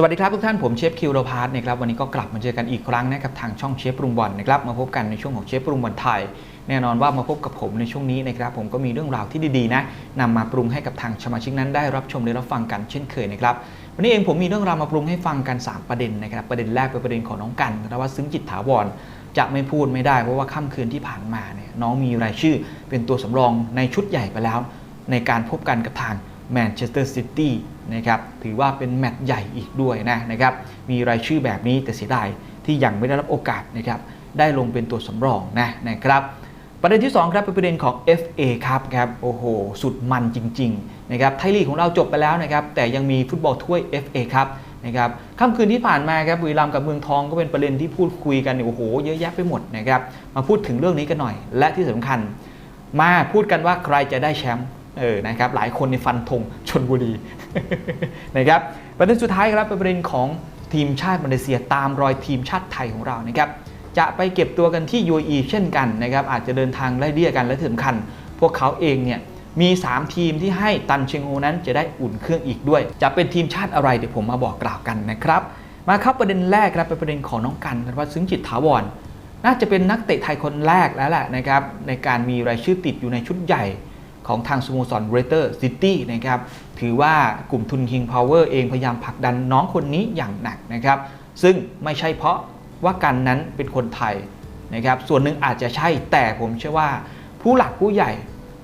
สวัสดีครับทุกท่านผมเชฟคิวโรพาร์ตนะครับวันนี้ก็กลับมาเจอกันอีกครั้งนะกับทางช่องเชฟปรุงบอลนะครับมาพบกันในช่วงของเชฟปรุงบอลไทย แน่นอนว่ามาพบกับผมในช่วงนี้นะครับผมก็มีเรื่องราวที่ดีๆนะนำมาปรุงให้กับทางสมาชิกนั้นได้รับชมได้รับฟังกันเช่นเคยนะครับวันนี้เองผมมีเรื่องราวมาปรุงให้ฟังกัน 3 ประเด็นนะครับประเด็นแรกเป็นประเด็นของน้องกันธนวัฒน์ซึ้งจิตถาวรจะไม่พูดไม่ได้เพราะว่าค่ำคืนที่ผ่านมาเนี่ยน้องมีรายชื่อ เป็นตัวสำรองในชุดใหญ่ไปแล้ว ในการพบกันกับทางแมนเชสเตอร์ซิตี้ นะครับถือว่าเป็นแมตช์ใหญ่อีกด้วยนะนะครับมีรายชื่อแบบนี้แต่เสียดายที่ยังไม่ได้รับโอกาสนะครับได้ลงเป็นตัวสำรองนะนะครับประเด็นที่2ครับเป็นประเด็นของ FA ครับครับโอ้โห สุดมันจริงๆนะครับไทยลีกของเราจบไปแล้วนะครับแต่ยังมีฟุตบอลถ้วย FA ครับนะครับค่ำคืนที่ผ่านมาครับบุรีรัมย์กับเมืองทองก็เป็นประเด็นที่พูดคุยกันโอ้โหเยอะแยะไปหมดนะครับมาพูดถึงเรื่องนี้กันหน่อย และที่สำคัญ มาพูดกันว่าใครจะได้แชมป์ เออนะครับหลายคนในฟันธงชนบุรีนะครับประเด็นสุดท้ายครับเป็นประเด็นของทีมชาติมาเลเซียตามรอยทีมชาติไทยของเรานะครับจะไปเก็บตัวกันที่ UAE เช่นกันนะครับอาจจะเดินทางไล่เลี่ยกันและที่สำคัญ พวกเขาเองเนี่ยมี 3 ทีมที่ให้ตันเชงโฮนั้นจะได้อุ่นเครื่องอีกด้วย จะเป็นทีมชาติอะไรเดี๋ยวผมมาบอกกล่าวกันนะครับ มาครับประเด็นแรกครับเป็นประเด็นของน้องกันนวัฒน์ซึ้งจิตถาวร น่าจะเป็นนักเตะไทยคนแรกแล้วแหละนะครับในการมีรายชื่อติดอยู่ในชุดใหญ่ ของทางสโมสรเรเตอร์ซิตี้นะครับถือว่ากลุ่มทุน King Power เองพยายามผลักดันน้องคนนี้อย่างหนักนะครับซึ่งไม่ใช่เพราะว่ากันนั้นเป็นคนไทยนะครับส่วนหนึ่งอาจจะใช่แต่ผมเชื่อว่า ผู้หลักผู้ใหญ่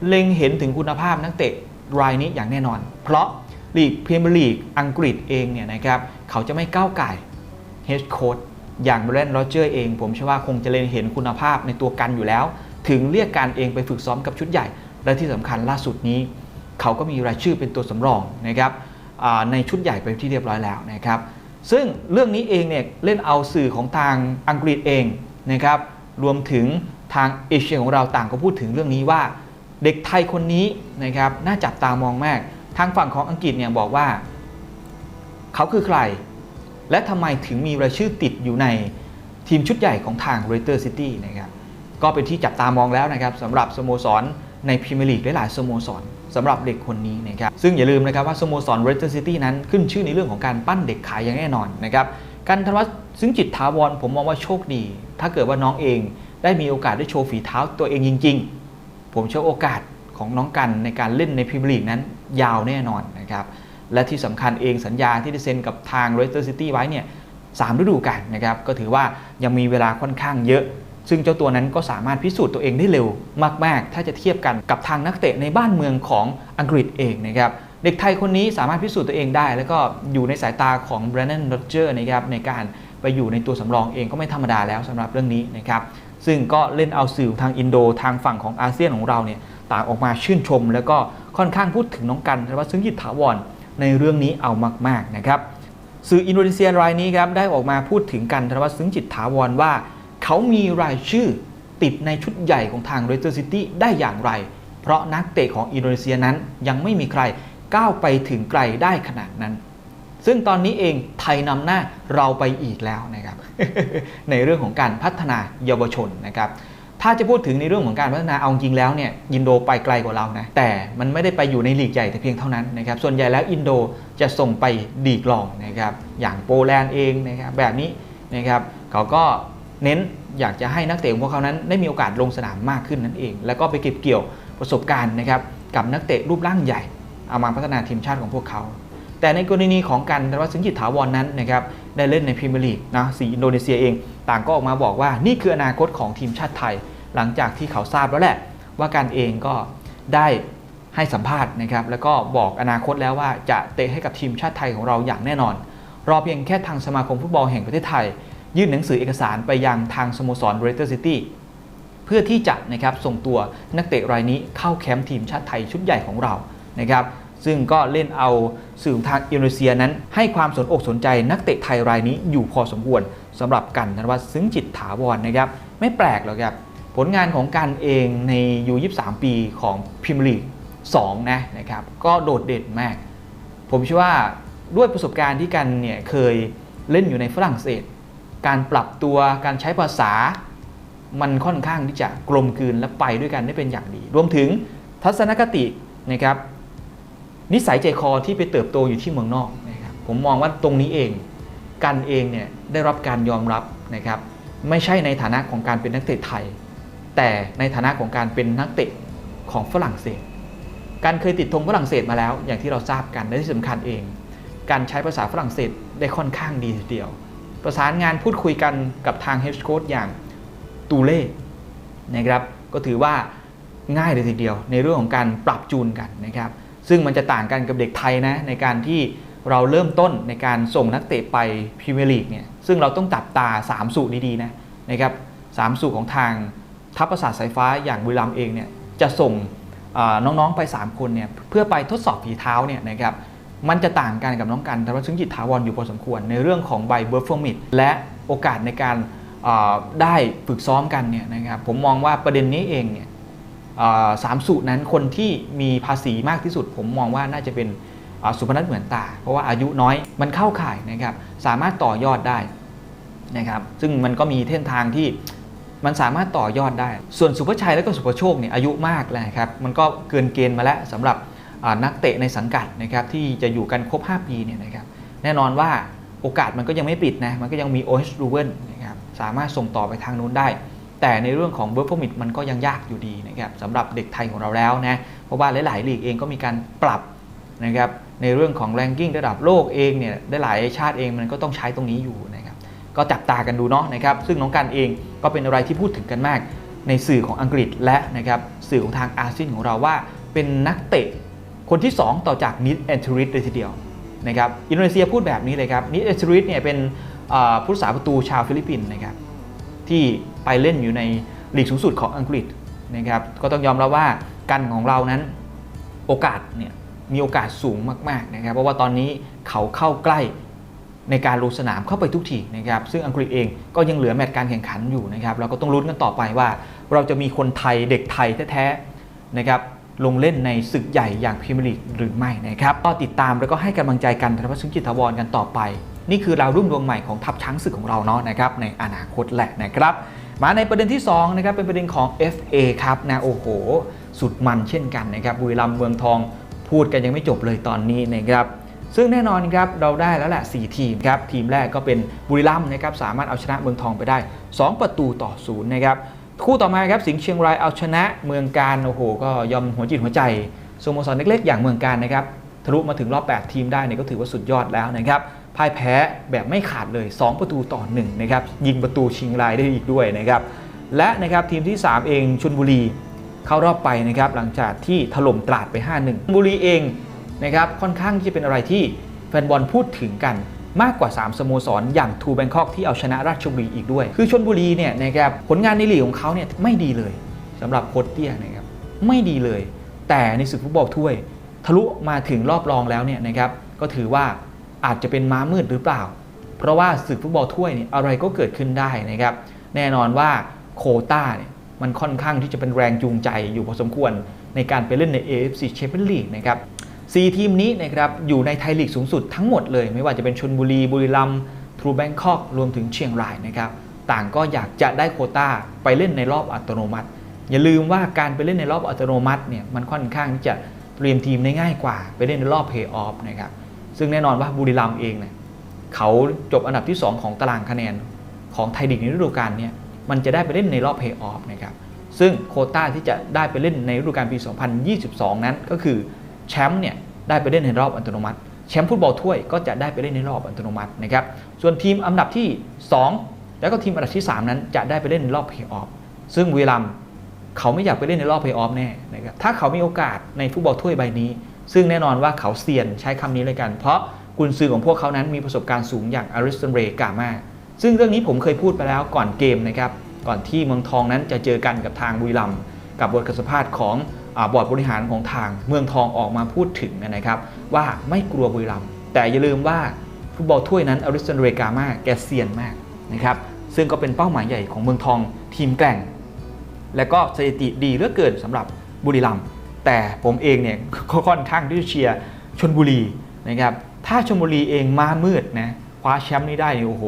เล็งเห็นถึงคุณภาพนักเตะรายนี้อย่างแน่นอน เพราะลีกพรีเมียร์ลีกอังกฤษเองเนี่ยนะครับเขาจะไม่ก้าวไก่เฮดโค้ดอย่างเบรนด์โรเจอร์เอง ผมเชื่อว่าคงจะเล็งเห็นคุณภาพในตัวกันอยู่แล้ว ถึงเรียกการเองไปฝึกซ้อมกับชุดใหญ่ และที่สำคัญล่าสุดนี้ เขาก็มีรายชื่อเป็นตัวสำรองนะครับในชุดใหญ่ไปที่เรียบร้อยแล้วนะครับ ซึ่งเรื่องนี้เองเนี่ยเล่นเอาสื่อของทางอังกฤษเองนะครับ รวมถึงทางเอเชียของเราต่างก็พูดถึงเรื่องนี้ว่า เด็กไทยคนนี้นะครับน่าจับตามองมาก ทางฝั่งของอังกฤษเนี่ยบอกว่า เขาคือใคร และทำไมถึงมีรายชื่อติดอยู่ในทีมชุดใหญ่ของทาง r รเตอร์ซิตี้นะครับก็เป็นที่จับตามองแล้วนะครับสำหรับสโมสร ในพรีเมียร์ลีกหลายๆสโมสรสำหรับเด็กคนนี้นะครับซึ่งอย่าลืมนะครับว่าสโมสร r รสเตอร์ซิตี้นั้นขึ้นชื่อในเรื่องของการปั้นเด็กขายอย่างแน่นอนนะครับการธนวัฒน์ซึ่งจิตถาวรผมมองว่าโชคดี ถ้าเกิดว่าน้องเองได้มีโอกาสได้โชว์ฝีเท้าตัวเองจริง ๆ ผมเชื่อโอกาสของน้องกันในการเล่นในพรีเมียร์ลีกนั้นยาวแน่นอนนะครับและที่สำคัญเองสัญญาที่ได้เซ็นกับทางเรสเตอร์ซิตี้ไว้เนี่ยสามฤดูกาลนะครับก็ถือว่ายังมีเวลาค่อนข้างเยอะ ซึ่งเจ้าตัวนั้นก็สามารถพิสูจน์ตัวเองได้เร็วมาก ๆ ถ้าจะเทียบกันกับทางนักเตะในบ้านเมืองของอังกฤษเองนะครับเด็กไทยคนนี้สามารถพิสูจน์ตัวเองได้ แล้วก็อยู่ในสายตาของแบรน d นโรเจอร์นะครับในการไปอยู่ในตัวสำรองเองก็ไม่ธรรมดาแล้วสำหรับเรื่องนี้นะครับซึ่งก็เล่นเอาสื่อทางอินโดทางฝั่งของอาเซียนของเราเนี่ยต่างออกมาชื่นชม แล้วก็ค่อนข้างพูดถึงน้องกันว่าซึ่งยิตถาวรในเรื่องนี้เอามาก ๆนะครับ สื่ออินโดนีเซียรายนี้ครับได้ออกมาพูดถึงกันธนวัฒน์ซึ้งจิตถาวรว่า เขามีรายชื่อติดในชุดใหญ่ของทางเรสเตอร์ซิตี้ได้อย่างไร เพราะนักเตะของอินโดนีเซียนั้นยังไม่มีใครก้าวไปถึงไกลได้ขนาดนั้น ซึ่งตอนนี้เองไทยนำหน้าเราไปอีกแล้วนะครับ ในเรื่องของการพัฒนาเยาวชนนะครับ ถ้าจะพูดถึงในเรื่องของการพัฒนาเอาจริงแล้วเนี่ยอินโดไปไกลกว่าเรานะ แต่มันไม่ได้ไปอยู่ในลีกใหญ่แต่เพียงเท่านั้นนะครับ ส่วนใหญ่แล้วอินโดจะส่งไปดีกรองนะครับ อย่างโปแลนด์เองนะครับแบบนี้นะครับเขาก็ เน้นอยากจะให้นักเตะของพวกเขานั้นได้มีโอกาสลงสนามมากขึ้นนั่นเอง แล้วก็ไปเก็บเกี่ยวประสบการณ์นะครับกับนักเตะรูปร่างใหญ่ เอามาพัฒนาทีมชาติของพวกเขา แต่ในกรณีของกันธนวัฒน์สิงห์จิตถาวรนนั้นนะครับได้เล่นในพรีเมียร์ลีกนะสีอินโดนีเซียเอง ต่างก็ออกมาบอกว่านี่คืออนาคตของทีมชาติไทย หลังจากที่เขาทราบแล้วแหละ ว่าการเองก็ได้ให้สัมภาษณ์นะครับแล้วก็บอกอนาคตแล้วว่าจะเตะให้กับทีมชาติไทยของเราอย่างแน่นอน รอเพียงแค่ทางสมาคมฟุตบอลแห่งประเทศไทย ยื่นหนังสือเอกสารไปยังทางสโมสรเรเตอร์ซิตี้เพื่อที่จะนะครับส่งตัวนักเตะรายนี้เข้าแคมป์ทีมชาติไทยชุดใหญ่ของเรานะครับซึ่งก็เล่นเอาสื่อทางอินโดนีเซียนั้น ให้ความสนอกสนใจนักเตะไทยรายนี้อยู่พอสมควรสำหรับกันธนวัฒน์ซึ้งจิตถาวรนะครับ ไม่แปลกหรอกครับผลงานของกันเองในยู23 ปีของพรีเมียร์ลีก2นะนะครับก็โดดเด่นมาก ผมเชื่อว่าด้วยประสบการณ์ที่กันเนี่ยเคยเล่นอยู่ในฝรั่งเศส การปรับตัวการใช้ภาษา มันค่อนข้างที่จะกลมกลืนและไปด้วยกันได้เป็นอย่างดี รวมถึงทัศนคตินะครับนิสัยใจคอที่ไปเติบโตอยู่ที่เมืองนอกนะครับผมมองว่าตรงนี้เองกันเองเนี่ยได้รับการยอมรับนะครับไม่ใช่ในฐานะของการเป็นนักเตะไทย แต่ในฐานะของการเป็นนักเตะของฝรั่งเศส การเคยติดธงฝรั่งเศสมาแล้ว อย่างที่เราทราบกันและที่สำคัญเอง การใช้ภาษาฝรั่งเศสได้ค่อนข้างดีทีเดียว ประสานงานพูดคุยกันกับทางเฮดโค้ชอย่างตูเล่นะครับก็ถือว่าง่ายเลยทีเดียวในเรื่องของการปรับจูนกันนะครับซึ่งมันจะต่างกันกับเด็กไทยนะในการที่เราเริ่มต้นในการส่งนักเตะไปพรีเมียร์ลีกเนี่ยซึ่งเราต้องจับตา 3 สูตรดีๆนะนะครับสามสูตรของทางทัพประสาทสายฟ้าอย่างบุรีรัมเองเนี่ยจะส่งน้องๆไป 3 คนเนี่ยเพื่อไปทดสอบฝีเท้าเนี่ยนะครับ มันจะต่างกันกับน้องกันแต่ว่าซึ่งจิตถาวรอยู่พอสมควร ในเรื่องของใบเบิร์ฟอร์มิดและโอกาสในการได้ฝึกซ้อมกันเนี่ยนะครับผมมองว่าประเด็นนี้เองเนี่ยสามสูตรนั้นคนที่มีภาษีมากที่สุด ผมมองว่าน่าจะเป็นสุพนัทเหมือนตา เพราะว่าอายุน้อยมันเข้าข่ายนะครับสามารถต่อยอดได้นะครับซึ่งมันก็มีเส้นทางที่มันสามารถต่อยอดได้ ส่วนสุภชัยและก็สุภโชคเนี่ยอายุมากแล้วนะครับมันก็เกินเกณฑ์มาแล้วสำหรับ นักเตะในสังกัดนะครับที่จะอยู่กันครบ 5 ปีเนี่ยนะครับแน่นอนว่าโอกาสมันก็ยังไม่ปิดนะมันก็ยังมี OH r u v e n นะครับสามารถส่งต่อไปทางนู้นได้ แต่ในเรื่องของเบิร์ r อมิ t มันก็ยังยากอยู่ดีนะครับสำหรับเด็กไทยของเราแล้วนะเพราะว่าหลายๆลีกเองก็มีการปรับนะครับในเรื่องของแรงกิ้งระดับโลกเองเนี่ยได้หลายชาติเองมันก็ต้องใช้ตรงนี้อยู่นะครับก็จับตากันดูเนาะนะครับซึ่งน้องกันเองก็เป็นอะไรที่พูดถึงกันมาก ในสื่อของอังกฤษและนะครับสื่อของทางอาเซียนของเราว่าเป็นนักเตะ คนที่ 2 ต่อจากนิดแอนทริสเลยทีเดียวนะครับอินโดนีเซียพูดแบบนี้เลยครับนิดแอนทริสเนี่ยเป็นผู้รักษาประตูชาวฟิลิปปินส์นะครับที่ไปเล่นอยู่ในลีกสูงสุดของอังกฤษนะครับก็ต้องยอมรับว่ากันของเรานั้นโอกาสเนี่ยมีโอกาสสูงมากๆนะครับเพราะว่าตอนนี้เขาเข้าใกล้ในการลงสนามเข้าไปทุกทีนะครับซึ่งอังกฤษเองก็ยังเหลือแมตช์การแข่งขันอยู่นะครับเราก็ต้องลุ้นกันต่อไปว่า เราจะมีคนไทยเด็กไทยแท้ๆนะครับ ลงเล่นในศึกใหญ่อย่างพรีเมียร์ลีกหรือไม่นะครับก็ติดตามแล้วก็ให้กำลังใจกันธนวัฒน์สุนจิตถาวรกันต่อไป นี่คือราวรุ่งดวงใหม่ของทัพช้างศึกของเราเนาะนะครับในอนาคตแหละนะครับ มาในประเด็นที่2นะครับเป็นประเด็นของ FA ครับนะโอ้โห สุดมันเช่นกันนะครับบุรีรัมย์เมืองทองพูดกันยังไม่จบเลยตอนนี้นะครับซึ่งแน่นอนครับเราได้แล้วแหละ 4 ทีมครับ ทีมแรกก็เป็นบุรีรัมย์นะครับสามารถเอาชนะเมืองทองไปได้ 2 ประตูต่อศูนย์นะครับ คู่ต่อมาครับสิงห์เชียงรายเอาชนะเมืองการโอ้โหก็ยอมหัวจิตหัวใจสโมสรเล็กๆ อย่างเมืองการนะครับทะลุมาถึงรอบ 8 ทีมได้เนี่ยก็ถือว่าสุดยอดแล้วนะครับพ่ายแพ้แบบไม่ขาดเลย 2 ประตูต่อ1นะครับยิงประตูชิงรายได้อีกด้วยนะครับและนะครับทีมที่ 3 เองชลบุรีเข้ารอบไปนะครับหลังจากที่ถล่มตราดไป 5-1บุรีเองนะครับค่อนข้างที่จะเป็นอะไรที่แฟนบอลพูดถึงกัน มากกว่า 3 สโมสรอย่างทูแบงคอกที่เอาชนะราชบุรีอีกด้วย คือชนบุรีเนี่ยนะครับผลงานในลีกของเขาเนี่ยไม่ดีเลยสำหรับโค้ชเตี้ยนะครับไม่ดีเลย แต่ในศึกฟุตบอลถ้วย ทะลุมาถึงรอบรองแล้วเนี่ยนะครับก็ถือว่าอาจจะเป็นม้ามืดหรือเปล่า เพราะว่าศึกฟุตบอลถ้วยเนี่ยอะไรก็เกิดขึ้นได้นะครับแน่นอนว่าโคต้าเนี่ยมันค่อนข้างที่จะเป็นแรงจูงใจอยู่พอสมควรในการไปเล่นใน AFC Champions League นะครับ สี่ทีมนี้นะครับอยู่ในไทยลีกสูงสุดทั้งหมดเลย ไม่ว่าจะเป็นชนบุรี บุรีรัมย์ทรูแบงคอกรวมถึงเชียงรายนะครับต่างก็อยากจะได้โคต้าไปเล่นในรอบอัตโนมัติ อย่าลืมว่าการไปเล่นในรอบอัตโนมัติเนี่ยมันค่อนข้างที่จะเตรียมทีมได้ง่ายกว่า ไปเล่นในรอบเพย์ออฟนะครับซึ่งแน่นอนว่าบุรีรัมย์เองเนี่ยเขาจบอันดับที่ 2 ของตารางคะแนนของไทยลีกในฤดูกาลเนี่ยมันจะได้ไปเล่นในรอบเพย์ออฟนะครับซึ่งโคต้าที่จะได้ไปเล่นในฤดูกาลปี 2022 นั้นก็คือ แชมป์เนี่ยได้ไปเล่นในรอบอัตโนมัติแชมป์ฟุตบอลถ้วยก็จะได้ไปเล่นในรอบอัตโนมัตินะครับส่วนทีมอันดับที่ 2 แล้วก็ทีมอันดับที่ 3 นั้นจะได้ไปเล่นในรอบเพย์ออฟซึ่งบุรีรัมเขาไม่อยากไปเล่นในรอบเพย์ออฟแน่นะครับถ้าเขามีโอกาสในฟุตบอลถ้วยใบนี้ ซึ่งแน่นอนว่าเขาเซียนใช้คำนี้เลยกัน เพราะกุนซือของพวกเขานั้นมีประสบการณ์สูงอย่างอาริสตันเรกามาซึ่งเรื่องนี้ผมเคยพูดไปแล้วก่อนเกมนะครับก่อนที่เมืองทองนั้นจะเจอกันกับทางบุรีรัมย์ กับบทสัมภาษณ์ของอบอร์ดบริหารของทางเมืองทองออกมาพูดถึงนะครับ ว่าไม่กลัวบุรีรัมย์แต่อย่าลืมว่าฟุตบอลถ้วยนั้นอริสันเรกามาแกเซียนมากนะครับซึ่งก็เป็นเป้าหมายใหญ่ของเมืองทองทีมแกร่ง และก็สถิติดีเหลือเกินสำหรับบุรีรัมย์แต่ผมเองเนี่ยค่อนข้างที่จะเชียร์ชนบุรีนะครับถ้าชนบุรีเองมามืดนะคว้าแชมป์นี้ได้เนี่ยโอ้โห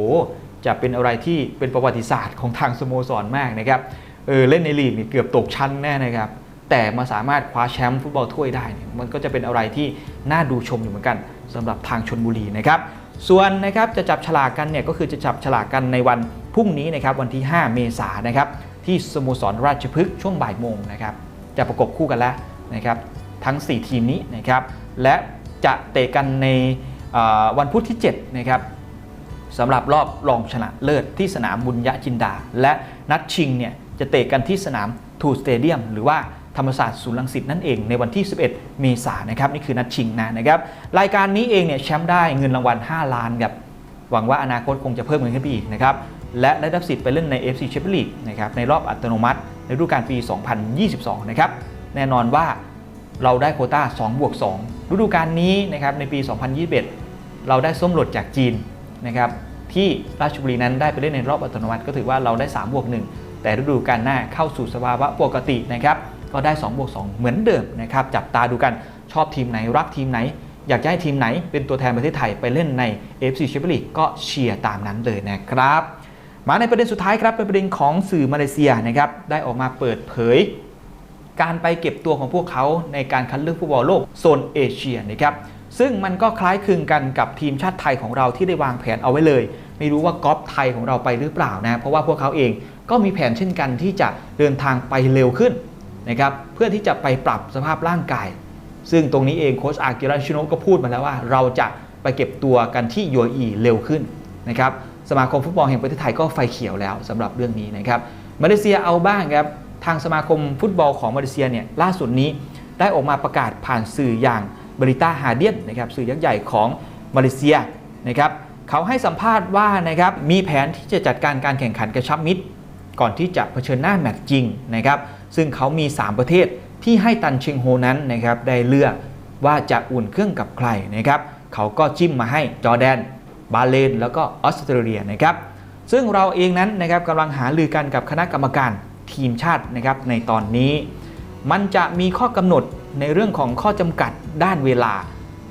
จะเป็นอะไรที่เป็นประวัติศาสตร์ของทางสโมสรมากนะครับ เออเล่นในลีกเนี่ยเกือบตกชั้นแน่นะครับ แต่มาสามารถคว้าแชมป์ฟุตบอลถ้วยได้เนี่ยมันก็จะเป็นอะไรที่น่าดูชมอยู่เหมือนกันสำหรับทางชนบุรีนะครับ ส่วนนะครับจะจับฉลากกันเนี่ยก็คือจะจับฉลากกันในวันพรุ่งนี้นะครับวันที่ 5 เมษายนนะครับที่สโมสรราชพฤกษ์ช่วงบ่ายโมงนะครับจะประกบคู่กันแล้วนะครับทั้ง 4 ทีมนี้นะครับและจะเตะกันในวันพุธที่7นะครับสำหรับรอบรองชนะเลิศที่สนามบุญยะจินดา และนัดชิงเนี่ย จะเตะกันที่สนามทูสเตเดียมหรือว่าธรรมศาสตร์ศูนย์รังสิตนั่นเองในวันที่ 11 เมษายนนะครับนี่คือนัดชิงนะนะครับรายการนี้เองเนี่ยแชมป์ได้เงินรางวัล 5 ล้านครับหวังว่าอนาคตคงจะเพิ่มเงินขึ้นไปอีกนะครับและได้รับสิทธิ์ไปเล่นใน FC Champions League นะครับในรอบอัตโนมัติในฤดูกาลปี 2022 นะครับแน่นอนว่าเราได้โคต้า 2 บวก 2 ฤดูกาลนี้นะครับในปี 2021 เราได้ส้มหลดจากจีนนะครับที่ราชบุรีนั้นได้ไปเล่นในรอบอัตโนมัติก็ถือว่าเราได้ 3 บวก 1 แต่ฤดูกาลหน้าเข้าสู่สภาวะปกตินะครับก็ได้2บวก2เหมือนเดิมนะครับจับตาดูกันชอบทีมไหนรักทีมไหน อยากจะให้ทีมไหนเป็นตัวแทนประเทศไทยไปเล่นใน FC Champions League ก็เชียร์ตามนั้นเลยนะครับมาในประเด็นสุดท้ายครับเป็นประเด็นของสื่อมาเลเซียนะครับได้ออกมาเปิดเผย การไปเก็บตัวของพวกเขาในการคัดเลือกฟุตบอลโลกโซนเอเชียนะครับซึ่งมันก็คล้ายคลึงกันกับทีมชาติไทยของเราที่ได้วางแผนเอาไว้เลย ไม่รู้ว่ากอล์ฟไทยของเราไปหรือเปล่านะเพราะว่าพวกเขาเอง ก็มีแผนเช่นกันที่จะเดินทางไปเร็วขึ้นนะครับเพื่อที่จะไปปรับสภาพร่างกาย ซึ่งตรงนี้เองโค้ชอากิระชิโนะก็พูดมาแล้วว่า เราจะไปเก็บตัวกันที่ UAE เร็วขึ้นนะครับสมาคมฟุตบอลแห่งประเทศไทยก็ไฟเขียวแล้วสำหรับเรื่องนี้นะครับมาเลเซียเอาบ้างครับทางสมาคมฟุตบอลของมาเลเซียเนี่ยล่าสุดนี้ได้ออกมาประกาศผ่านสื่ออย่างบริต้าฮาเดียนนะครับสื่อยักษ์ใหญ่ของมาเลเซียนะครับเขาให้สัมภาษณ์ว่านะครับมีแผนที่จะจัดการการแข่งขันกระชับมิตร ก่อนที่จะเผชิญหน้าแมตช์จริงนะครับซึ่งเขามี 3 ประเทศที่ให้ตันเชียงโฮนั้นนะครับได้เลือกว่าจะอุ่นเครื่องกับใครนะครับเขาก็จิ้มมาให้จอร์แดน บาเลน แล้วก็ออสเตรเลียนะครับซึ่งเราเองนั้นนะครับกำลังหาลือกันกับคณะกรรมการทีมชาตินะครับในตอนนี้ มันจะมีข้อกำหนดในเรื่องของข้อจำกัดด้านเวลา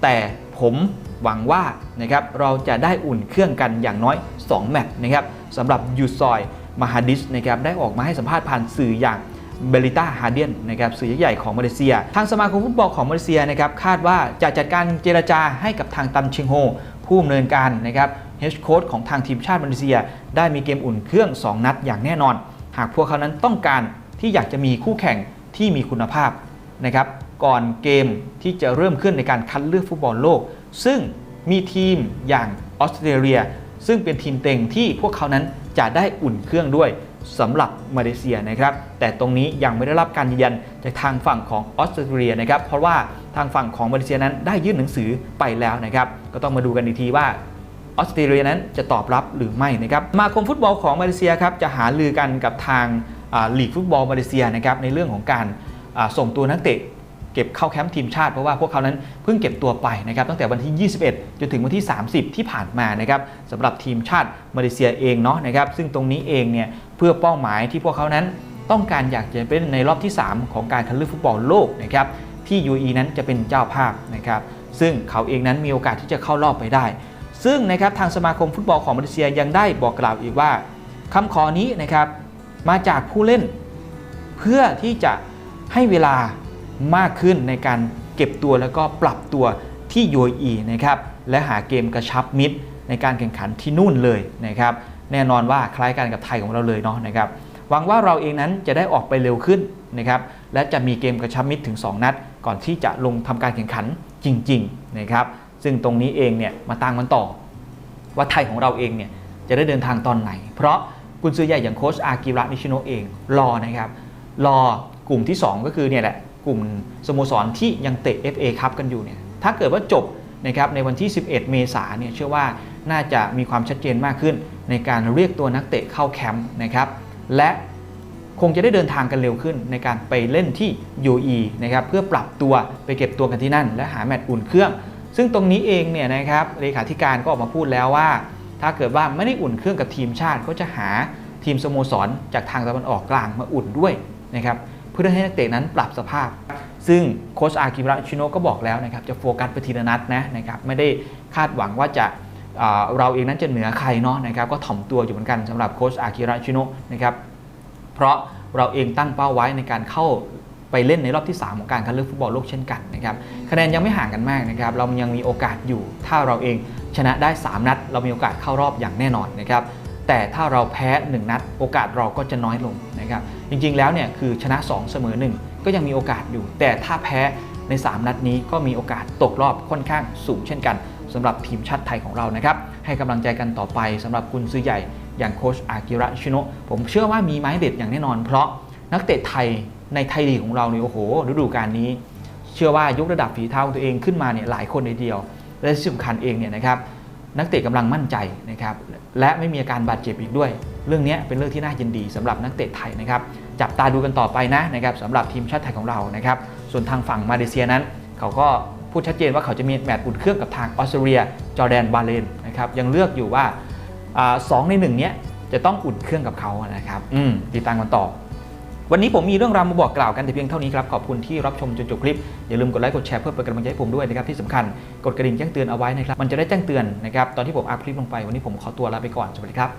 แต่ผมหวังว่านะครับเราจะได้อุ่นเครื่องกันอย่างน้อย 2 แมตช์นะครับสำหรับยูซอย มาฮาดิสนะครับได้ออกมาให้สัมภาษณ์ผ่านสื่ออย่างเบลิต้าฮาเดียนนะครับสื่อใหญ่ของมาเลเซีย ทางสมาคมฟุตบอลของมาเลเซียนะครับคาดว่าจะจัดการเจรจาให้กับทางตันเชงโฮ ผู้ดำเนินการนะครับเฮดโค้ชของทางทีมชาติมาเลเซีย ได้มีเกมอุ่นเครื่อง 2 นัดอย่างแน่นอน หากพวกเขานั้นต้องการที่อยากจะมีคู่แข่งที่มีคุณภาพนะครับก่อนเกมที่จะเริ่มขึ้นในการคัดเลือกฟุตบอลโลก ซึ่งมีทีมอย่างออสเตรเลีย ซึ่งเป็นทีมเต็งที่พวกเขานั้นจะได้อุ่นเครื่องด้วยสำหรับมาเลเซียนะครับ แต่ตรงนี้ยังไม่ได้รับการยืนยันจากทางฝั่งของออสเตรเลียนะครับ เพราะว่าทางฝั่งของมาเลเซียนั้นได้ยื่นหนังสือไปแล้วนะครับ ก็ต้องมาดูกันอีกทีว่าออสเตรเลียนั้นจะตอบรับหรือไม่นะครับมาคมฟุตบอลของมาเลเซียครับจะหารือกันกับทางลีกฟุตบอลมาเลเซียนะครับในเรื่องของการส่งตัวนักเตะ เก็บเข้าแคมป์ทีมชาติเพราะว่าพวกเขานั้นเพิ่งเก็บตัวไปนะครับตั้งแต่วันที่ 21 จนถึงวันที่ 30 ที่ผ่านมานะครับสำหรับทีมชาติมาเลเซียเองเนาะนะครับซึ่งตรงนี้เองเนี่ยเพื่อเป้าหมายที่พวกเขานั้นต้องการอยากจะเป็นในรอบที่ 3 ของการคัดเลือกฟุตบอลโลกนะครับที่ UAE นั้นจะเป็นเจ้าภาพนะครับซึ่งเขาเองนั้นมีโอกาสที่จะเข้ารอบไปได้ ซึ่งนะครับทางสมาคมฟุตบอลของมาเลเซียยังได้บอกกล่าวอีกว่าคำขอนี้นะครับมาจากผู้เล่น เพื่อที่จะให้เวลา มากขึ้นในการเก็บตัวแล้วก็ปรับตัวที่ UAE นะครับและหาเกมกระชับมิตรในการแข่งขันที่นู่นเลยนะครับแน่นอนว่าคล้ายกันกับไทยของเราเลยเนาะนะครับหวังว่าเราเองนั้นจะได้ออกไปเร็วขึ้นนะครับและจะมีเกมกระชับมิตรถึง 2 นัด ก่อนที่จะลงทำการแข่งขันจริงๆนะครับซึ่งตรงนี้เองเนี่ยมาตามกันต่อ ว่าไทยของเราเองเนี่ยจะได้เดินทางตอนไหน เพราะกุนซือใหญ่อย่างโค้ชอากิระนิชิโนเองรอนะครับรอกลุ่มที่ 2 ก็คือเนี่ยแหละ กลุ่มสโมสรที่ยังเตะ FA คัพกันอยู่เนี่ยถ้าเกิดว่าจบนะครับในวันที่ 11 เมษายนเนี่ยเชื่อว่าน่าจะมีความชัดเจนมากขึ้น ในการเรียกตัวนักเตะเข้าแคมป์นะครับและคงจะได้เดินทางกันเร็วขึ้น ในการไปเล่นที่ UE นะครับเพื่อปรับตัวไปเก็บตัวกันที่นั่น และหาแมตช์อุ่นเครื่อง ซึ่งตรงนี้เองเนี่ยนะครับเลขาธิการก็ออกมาพูดแล้วว่า ถ้าเกิดว่าไม่ได้อุ่นเครื่องกับทีมชาติก็จะหาทีมสโมสรจากทางตะวันออกกลางมาอุ่นด้วยนะครับ เพื่อให้นักเตะนั้นปรับสภาพ ซึ่งโค้ชอากิระชิโนะก็บอกแล้วนะครับจะโฟกัสไปทีละนัดนะนะครับไม่ได้คาดหวังว่าจะเอ่อเราเองนั้นจะเหนือใครเนาะนะครับก็ถ่อมตัวอยู่เหมือนกันสำหรับโค้ชอากิระชิโนะนะครับเพราะเราเองตั้งเป้าไว้ในการเข้าไปเล่นในรอบที่ 3 ของการคัดเลือกฟุตบอลโลกเช่นกันนะครับคะแนนยังไม่ห่างกันมากนะครับเรายังมีโอกาสอยู่ ถ้าเราเองชนะได้ 3 นัด เรามีโอกาสเข้ารอบอย่างแน่นอนนะครับแต่ถ้าเราแพ้ 1 นัด โอกาสเราก็จะน้อยลงนะครับ จริงๆแล้วเนี่ยคือชนะ 2 เสมอ 1 ก็ยังมีโอกาสอยู่ แต่ถ้าแพ้ใน 3 นัดนี้ก็มีโอกาสตกรอบค่อนข้างสูงเช่นกันสำหรับทีมชาติไทยของเรานะครับให้กำลังใจกันต่อไปสำหรับกุนซือใหญ่อย่างโคชอากิระชิโนะผมเชื่อว่ามีไม้เด็ดอย่างแน่นอน เพราะนักเตะไทยในไทยลีกของเราเนี่ยโอ้โหฤดูกาลนี้ เชื่อว่ายกระดับฝีเท้าของตัวเองขึ้นมาเนี่ยหลายคนในเดียว และที่สำคัญเองเนี่ยนะครับ นักเตะกำลังมั่นใจนะครับและไม่มีอาการบาดเจ็บอีกด้วย เรื่องนี้เป็นเรื่องที่น่ายินดีสำหรับนักเตะไทยนะครับจับตาดูกันต่อไปนะนะครับสำหรับทีมชาติไทยของเรานะครับส่วนทางฝั่งมาเลเซียนั้น เขาก็พูดชัดเจนว่าเขาจะมีแมตช์อุ่นเครื่องกับทางออสเตรเลีย จอร์แดนบาเลนนะครับยังเลือกอยู่ว่าอาสองในหนึ่งเนี้ยจะต้องอุ่นเครื่องกับเขานะครับอืมติดตามกันต่อ วันนี้ผมมีเรื่องราวมาบอกกล่าวกันแต่เพียงเท่านี้ครับขอบคุณที่รับชมจนจบคลิปอย่าลืมกดไลค์กดแชร์เพื่อเป็นกำลังใจให้ผมด้วยนะครับที่สำคัญกดกระดิ่งแจ้งเตือนเอาไว้นะครับมันจะได้แจ้งเตือนนะครับตอนที่ผมอัพคลิปลงไปวันนี้ผมขอตัวลาไปก่อนสวัสดีครับ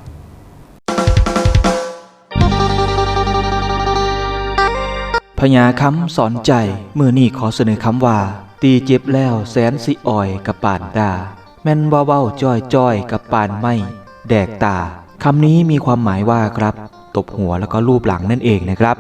พญาคำสอนใจเมื่อนี่ขอเสนอคำว่า ตีเจ็บแล้วแสนสิอ่อยกับป่านดา แม่นว่าเว้าจ้อยจ้อยกับป่านไม่ แดกตา คำนี้มีความหมายว่าครับ ตบหัวแล้วก็รูปหลังนั่นเองนะครับ